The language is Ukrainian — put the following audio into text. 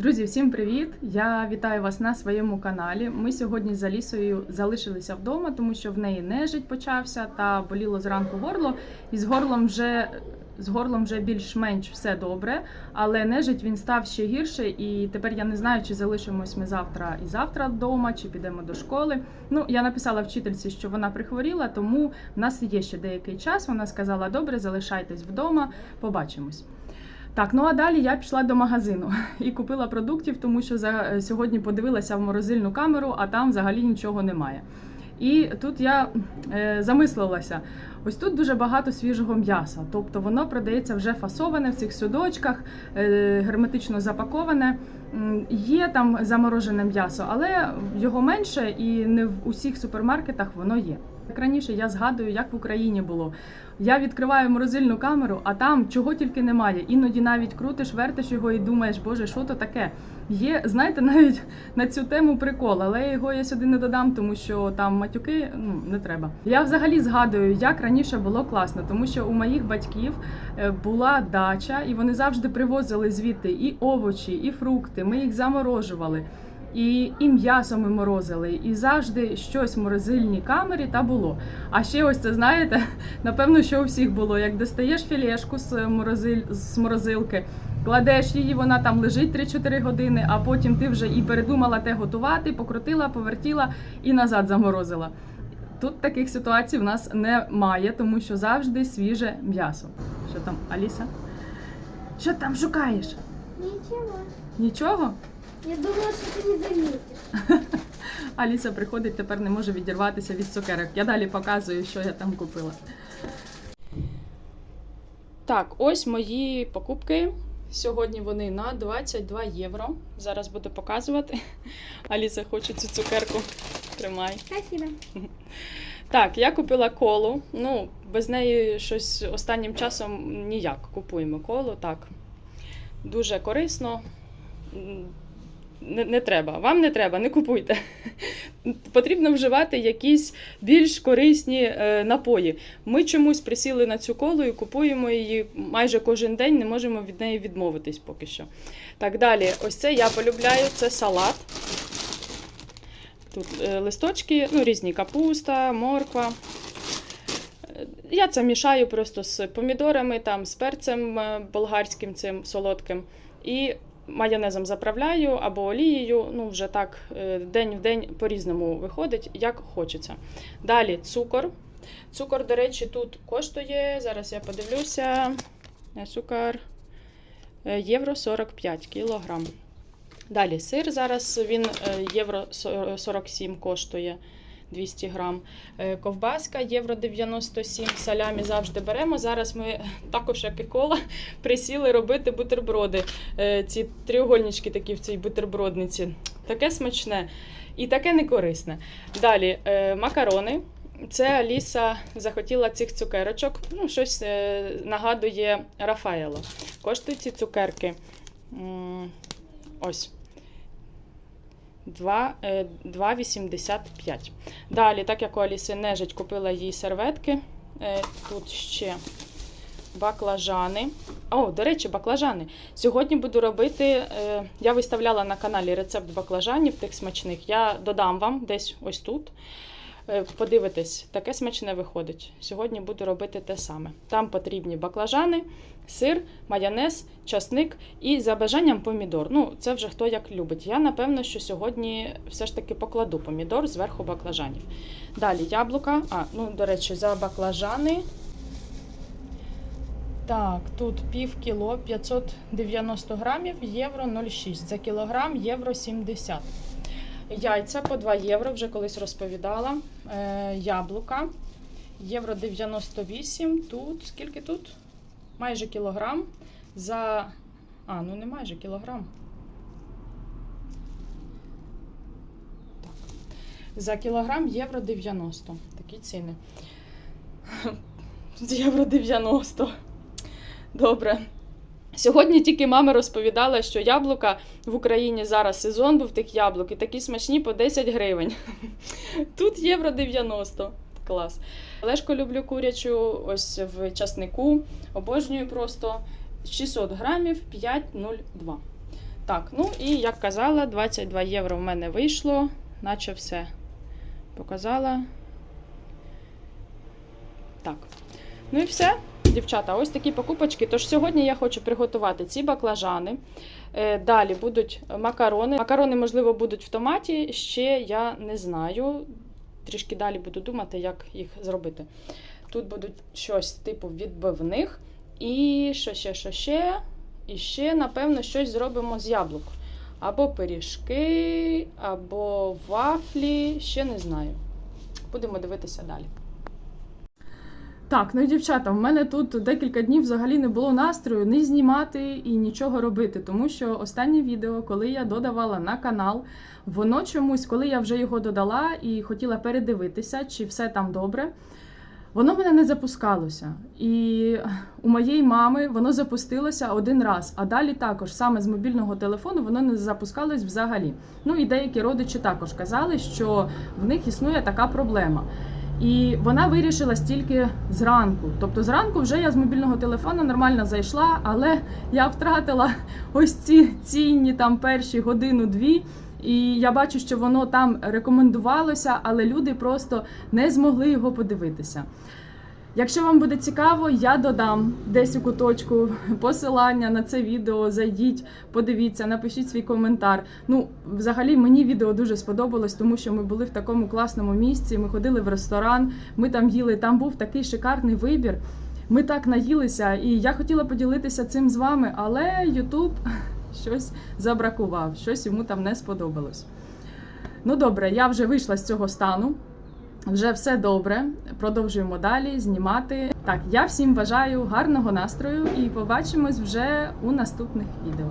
Друзі, всім привіт! Я вітаю вас на своєму каналі. Ми сьогодні з Алісою залишилися вдома, тому що в неї нежить почався та боліло зранку горло. І з горлом вже з горлом вже більш-менш все добре, але нежить він став ще гірше. І тепер я не знаю, чи залишимось ми завтра і завтра вдома, чи підемо до школи. Ну, я написала вчительці, що вона прихворіла, тому в нас є ще деякий час. Вона сказала: добре, залишайтесь вдома, побачимось. Так, ну а далі я пішла до магазину і купила продуктів, тому що за сьогодні подивилася в морозильну камеру, а там взагалі нічого немає. І тут я е, замислилася: ось тут дуже багато свіжого м'яса, тобто воно продається вже фасоване в цих судочках, е, герметично запаковане. Є там заморожене м'ясо, але його менше і не в усіх супермаркетах воно є. Як раніше я згадую, як в Україні було. Я відкриваю морозильну камеру, а там чого тільки немає. Іноді навіть крутиш, вертиш його і думаєш, боже, що то таке? Є, знаєте, навіть на цю тему прикол, але його я сюди не додам, тому що там матюки ну не треба. Я взагалі згадую, як раніше було класно, тому що у моїх батьків е, була дача, і вони завжди привозили звідти і овочі, і фрукти. Ми їх заморожували. І, і м'ясо ми морозили, і завжди щось в морозильній камері та було. А ще ось це знаєте, напевно, що у всіх було. Як достаєш філешку з морозиль з морозилки, кладеш її, вона там лежить 3-4 години, а потім ти вже і передумала те готувати, покрутила, повертіла і назад заморозила. Тут таких ситуацій в нас немає, тому що завжди свіже м'ясо. Що там, Аліса? Що там шукаєш? Ничего. Нічого? Я думала, что ты не заметишь. Аліса приходить, тепер не може відірватися від цукерок. Я далі показую, що я там купила. Так, ось мої покупки. Сьогодні вони на 22 євро. Зараз буду показувати. Аліса хоче цю цукерку. Тримай. Спасибо. Так, я купила колу. Ну, без неї щось останнім часом ніяк купуємо колу. Так. Дуже корисно. Не, не треба. Вам не треба, не купуйте. Потрібно вживати якісь більш корисні е, напої. Ми чомусь присіли на цю колу і купуємо її майже кожен день, не можемо від неї відмовитись поки що. Так, далі, ось це я полюбляю, це салат. Тут е, листочки, ну, різні капуста, морква. Е, Я це мішаю просто з помідорами, там, з перцем болгарським цим солодким. І майонезом заправляю або олією. Ну, вже так е, день в день по-різному виходить, як хочеться. Далі цукор. Цукор, до речі, тут коштує. Зараз я подивлюся. Е, Цукор е, євро 45 кілограм. Далі сир зараз він євро со- 47 коштує 200 грам. Е, Ковбаска євро 97, салямі завжди беремо. Зараз ми також, як і кола, присіли робити бутерброди. Е, Ці тріугольнички такі в цій бутербродниці. Таке смачне і таке некорисне. Далі е, макарони. Це Аліса захотіла цих цукерочок. Ну, щось нагадує Рафаело. Коштують ці цукерки. Ось. Два- е, 2,85. Далі, так як у Аліси нежить, купила їй серветки. Е, Тут ще баклажани. О, до речі, баклажани. Сьогодні буду робити. е, Я виставляла на каналі рецепт баклажанів тих смачних. Я додам вам десь ось тут. Е, Подивитесь, таке смачне виходить. Сьогодні буду робити те саме. Там потрібні баклажани, сир, майонез, часник і за бажанням помідор. Ну, це вже хто як любить. Я напевно, що сьогодні все ж таки покладу помідор зверху баклажанів. Далі яблука. А, ну, до речі, за баклажани. Так, тут пів кіло 590 грамів, євро 0,6. За кілограм євро 70. Яйця по 2 євро, вже колись розповідала. Е, яблука євро 98. Тут скільки тут? Майже кілограм. За. А, ну не майже кілограм. Так. За кілограм євро 90. Такі ціни. Євро 90. Добре. Сьогодні тільки мама розповідала, що яблука в Україні зараз сезон був тих яблук, і такі смачні по 10 гривень. Тут євро 90. Клас. Лешко люблю курячу, ось в часнику. Обожнюю просто 600 грамів 5,02. Так, ну і як казала, 22 євро в мене вийшло, наче все показала. Так. Ну і все, дівчата, ось такі покупочки. Тож сьогодні я хочу приготувати ці баклажани. Е, Далі будуть макарони. Макарони, можливо, будуть в томаті. Ще я не знаю. Трішки далі буду думати, як їх зробити. Тут будуть щось типу відбивних. І що ще, що ще? І ще, напевно, щось зробимо з яблук. Або пиріжки, або вафлі, ще не знаю. Будемо дивитися далі. Так, ну дівчата, в мене тут декілька днів взагалі не було настрою ні знімати і нічого робити, тому що останнє відео, коли я додавала на канал, воно чомусь, коли я вже його додала і хотіла передивитися, чи все там добре, воно в мене не запускалося. І у моєї мами воно запустилося один раз, а далі також саме з мобільного телефону воно не запускалось взагалі. Ну і деякі родичі також казали, що в них існує така проблема. І вона вирішила стільки зранку. Тобто зранку вже я з мобільного телефону нормально зайшла, але я втратила ось ці цінні там перші годину-дві. І я бачу, що воно там рекомендувалося, але люди просто не змогли його подивитися. Якщо вам буде цікаво, я додам десь у куточку посилання на це відео. Зайдіть, подивіться, напишіть свій коментар. Ну, взагалі, мені відео дуже сподобалось, тому що ми були в такому класному місці. Ми ходили в ресторан, ми там їли. Там був такий шикарний вибір. Ми так наїлися, і я хотіла поділитися цим з вами, але Ютуб щось забракував, щось йому там не сподобалось. Ну добре, я вже вийшла з цього стану. Вже все добре. Продовжуємо далі знімати. Так, я всім бажаю гарного настрою і побачимось вже у наступних відео.